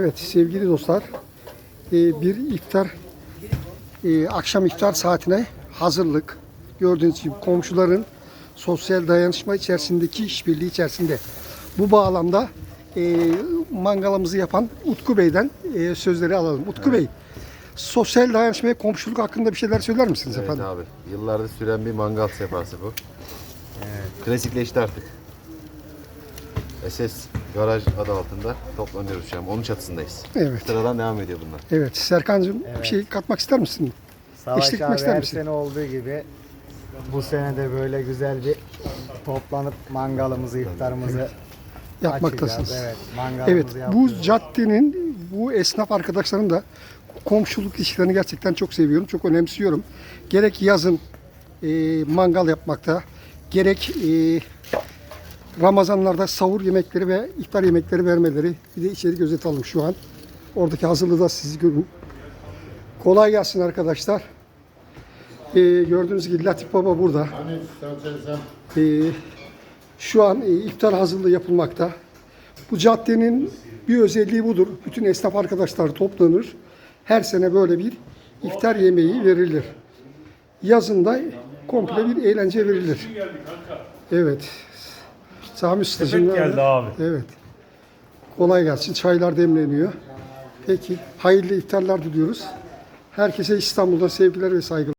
Evet sevgili dostlar e, bir iftar e, akşam iftar saatine hazırlık gördüğünüz gibi komşuların sosyal dayanışma içerisindeki işbirliği içerisinde bu bağlamda e, mangalımızı yapan Utku Bey'den sözleri alalım. Utku Bey sosyal dayanışma ve komşuluk hakkında bir şeyler söyler misiniz Evet efendim? abi. Yıllardır süren bir mangal sefası bu. Klasikleşti artık. SS Garaj adı altında toplanıyoruz şu an. Onun çatısındayız. Evet. Sıradan devam ediyor bunlar. Evet Serkan'cığım bir şey katmak ister misin? Savaş Eşlik abi ister her misin? sene olduğu gibi bu sene de böyle güzel bir toplanıp mangalımızı, iftarımızı Yapmaktasınız. Evet, Evet, bu yapıyoruz. caddenin, bu esnaf arkadaşlarım da komşuluk ilişkilerini gerçekten çok seviyorum, çok önemsiyorum. Gerek yazın e, mangal yapmakta, gerek e, Ramazanlarda sahur yemekleri ve iftar yemekleri vermeleri. Bir de içeri göz alalım şu an. Oradaki hazırlığı da siz görün. Kolay gelsin arkadaşlar. E, gördüğünüz gibi Latif Baba burada. E, şu an e, iftar hazırlığı yapılmakta. Bu caddenin bir özelliği budur. Bütün esnaf arkadaşlar toplanır. Her sene böyle bir iftar yemeği verilir. Yazında komple bir eğlence verilir. Evet. Sami Ustacığım. Sepet geldi abi. Evet. Kolay gelsin. Çaylar demleniyor. Peki. Hayırlı iftarlar diliyoruz. Herkese İstanbul'dan sevgiler ve saygılar.